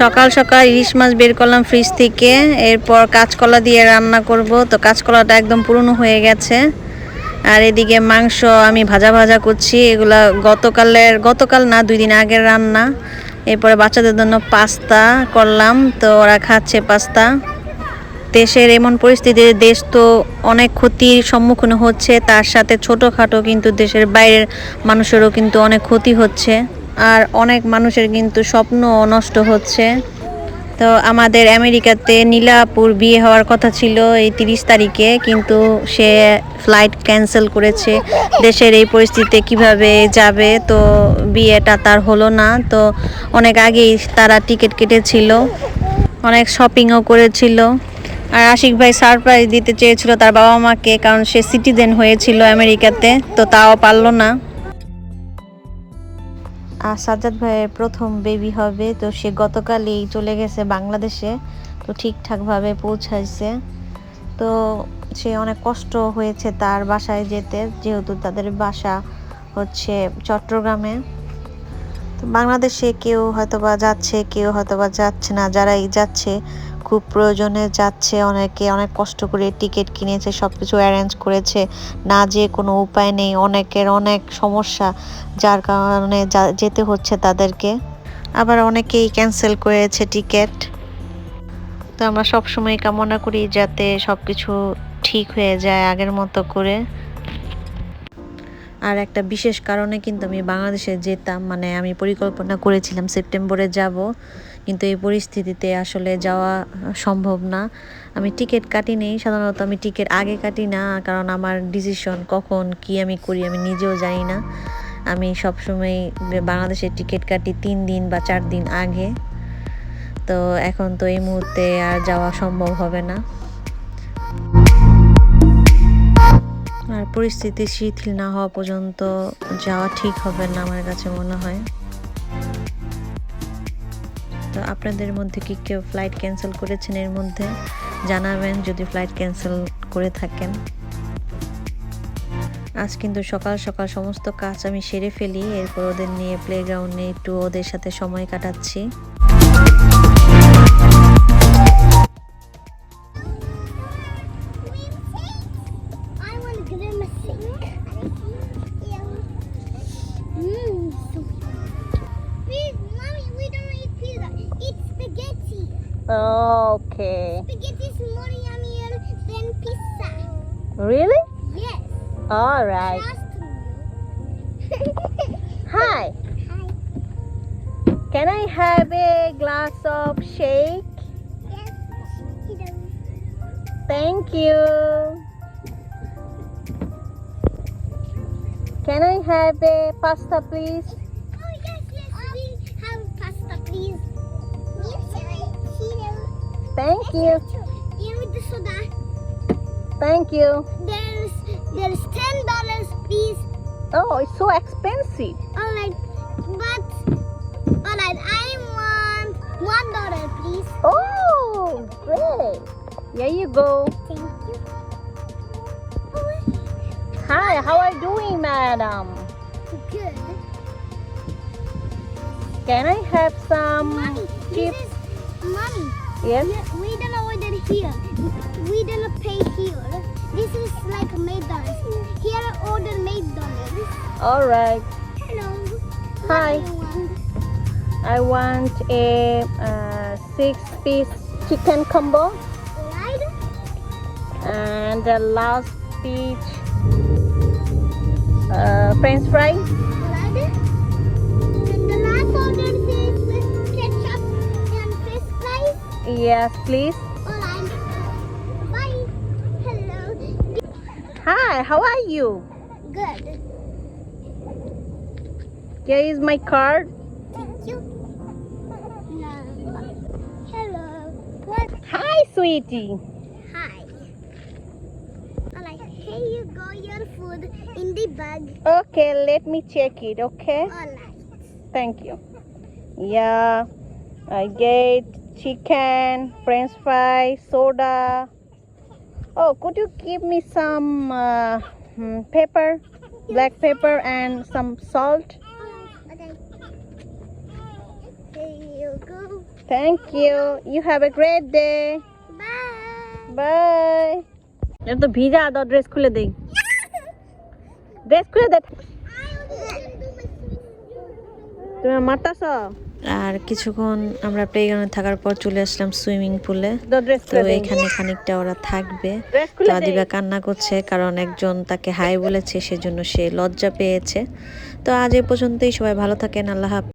সকাল সকাল ইলিশ মাছ বের করলাম ফ্রিজ থেকে, এরপর কাঁচকলা দিয়ে রান্না করব। তো কাঁচকলাটা একদম পুরনো হয়ে গেছে। আর এদিকে মাংস আমি ভাজা ভাজা করছি। এগুলা গতকালের, গতকাল না, দুই দিন আগের রান্না। এরপরে বাচ্চাদের জন্য পাস্তা করলাম। তো ওরা খাচ্ছে পাস্তা। দেশের এমন পরিস্থিতিতে দেশ তো অনেক ক্ষতির সম্মুখীন হচ্ছে। তার সাথে ছোটোখাটো কিন্তু দেশের বাইরের মানুষেরও কিন্তু অনেক ক্ষতি হচ্ছে। আর অনেক মানুষের কিন্তু স্বপ্ন নষ্ট হচ্ছে। তো আমাদের আমেরিকাতে নীলাপুর বিয়ে হওয়ার কথা ছিল এই তিরিশ তারিখে, কিন্তু সে ফ্লাইট ক্যান্সেল করেছে। দেশের এই পরিস্থিতিতে কীভাবে যাবে, তো বিয়েটা তার হলো না। তো অনেক আগেই তারা টিকিট কেটেছিল, অনেক শপিংও করেছিল। আর আশিক ভাই সারপ্রাইজ দিতে চেয়েছিল তার বাবা মাকে কারণ সে সিটিজেন হয়েছিল আমেরিকাতে, তো তাও পারল না। আর সাজ্জাদ ভাইয়ের প্রথম বেবি হবে, তো সে গতকালই চলে গেছে বাংলাদেশে, তো ঠিকঠাকভাবে পৌঁছাইছে। তো সে অনেক কষ্ট হয়েছে তার বাসায় যেতে, যেহেতু তাদের বাসা হচ্ছে চট্টগ্রামে। তো বাংলাদেশে কেউ হয়তোবা যাচ্ছে, কেউ হয়তোবা যাচ্ছে না, যারাই যাচ্ছে খুব প্রয়োজনে যাচ্ছে, অনেকে অনেক কষ্ট করে টিকিট কিনেছে সব কিছু অ্যারেঞ্জ করেছে। না যে কোনো উপায় নেই, অনেকের অনেক সমস্যা, যার কারণে যেতে হচ্ছে তাদেরকে। আবার অনেকেই ক্যান্সেল করেছে টিকিট তো আমরা সবসময় কামনা করি যাতে সব কিছু ঠিক হয়ে যায় আগের মতো করে। আর একটা বিশেষ কারণে কিন্তু আমি বাংলাদেশে যেতাম মানে আমি পরিকল্পনা করেছিলাম সেপ্টেম্বরে যাব। কিন্তু এই পরিস্থিতিতে আসলে যাওয়া সম্ভব না। আমি টিকিট কাটি নেই, সাধারণত আমি টিকিট আগে কাটি না, কারণ আমার ডিসিশন কখন কি আমি করি আমি নিজেও জানি না। আমি সবসময় বাংলাদেশের টিকিট কাটি তিন দিন বা চার দিন আগে। তো এখন তো এই মুহূর্তে আর যাওয়া সম্ভব হবে না। আর পরিস্থিতি শিথিল না হওয়া পর্যন্ত যাওয়া ঠিক হবে না আমার কাছে মনে হয়। তো আপনাদের মধ্যে কি কেউ ফ্লাইট ক্যান্সেল করেছেন? এর মধ্যে জানাবেন যদি ফ্লাইট ক্যান্সেল করে থাকেন। আজ কিন্তু সকাল সকাল সমস্ত কাজ আমি সেরে ফেলি। এরপর ওদের নিয়ে প্লেগ্রাউন্ডে একটু ওদের সাথে সময় কাটাচ্ছি। Okay. Spaghetti is more than pizza. Really? Yes. All right. Hi. Hi. Can I have a glass of shake? Yes. Thank you. Can I have a pasta, please? Thank you. Give me the soda. Thank you. There's there's ten dollars, please. Oh, it's so expensive. Alright, but alright, I want one dollar, please. Oh, great. Here you go. Thank you. Hi, how are you doing, madam? Good. Can I have some Mommy, Yes. We, we didn't order here. We didn't pay here. This is like McDonald's. Here order McDonald's. All right. Hello. Hi. What do you want? I want a uh, six-piece chicken combo Right? and the last piece uh, French fries. Right? And the last order is Yes, please. Alright. Bye. Hello. Hi, how are you? Good. Here is my card. Thank you. Hello. What? Hi, sweetie. Hi. Alright. Here you go. Your food in the bag. Okay, let me check it. Okay, Alright. thank you. Yeah, I get chicken, French fry, soda. Oh, could you give me some uh, hmm, pepper, black pepper, and some salt? Okay. Here you go. go. Thank you you have a great day Bye. Bye এটা তো ভিজা দাও dress খুলে দেই dress খুলে দে তুমি মারতাছ আর কিছুক্ষণ আমরা প্লেগ্রাউন্ডে থাকার পর চলে আসলাম সুইমিং পুলে তো এখানে খানিকটা ওরা থাকবে। তো আদিবা কান্না করছে কারণ একজন তাকে হাই বলেছে সেজন্য সে লজ্জা পেয়েছে। তো আজ এ পর্যন্তই সবাই ভালো থাকেন আল্লাহ